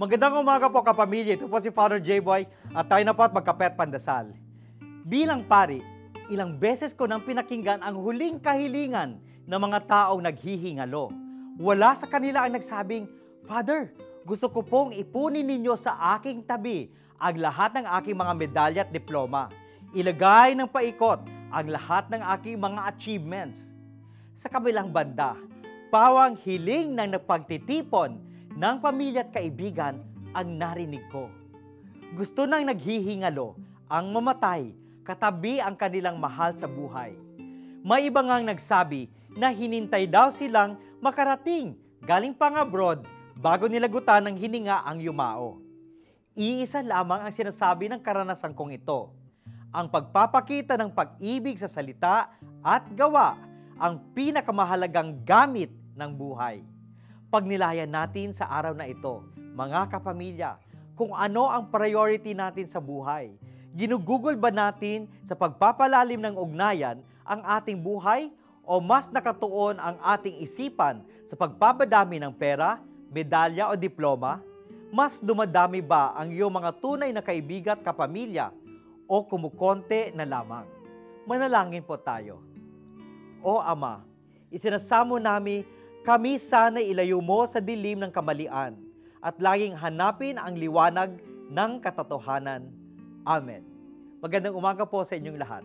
Magandang umaga po kapamilya. Ito po si Father J-Boy at tayo na po at magkapet pandasal. Bilang pari, ilang beses ko nang pinakinggan ang huling kahilingan ng mga taong naghihingalo. Wala sa kanila ang nagsabing, Father, gusto ko pong ipunin ninyo sa aking tabi ang lahat ng aking mga medalya at diploma. Ilagay ng paikot ang lahat ng aking mga achievements. Sa kabilang banda, pawang hiling ng napagtitipon ng pamilya at kaibigan ang narinig ko. Gusto nang naghihingalo ang mamatay katabi ang kanilang mahal sa buhay. May iba ngang nagsabi na hinintay daw silang makarating galing pang abroad bago nilagutan ng hininga ang yumao. Iisa lamang ang sinasabi ng karanasan kong ito. Ang pagpapakita ng pag-ibig sa salita at gawa ang pinakamahalagang gamit ng buhay. Pagnilayan natin sa araw na ito, mga kapamilya, kung ano ang priority natin sa buhay. Ginugugol ba natin sa pagpapalalim ng ugnayan ang ating buhay o mas nakatuon ang ating isipan sa pagpapadami ng pera, medalya o diploma? Mas dumadami ba ang iyong mga tunay na kaibigan at kapamilya o kumukonte na lamang? Manalangin po tayo. O Ama, isinasamo namin kami sana ilayo mo sa dilim ng kamalian at laging hanapin ang liwanag ng katotohanan. Amen. Magandang umaga po sa inyong lahat.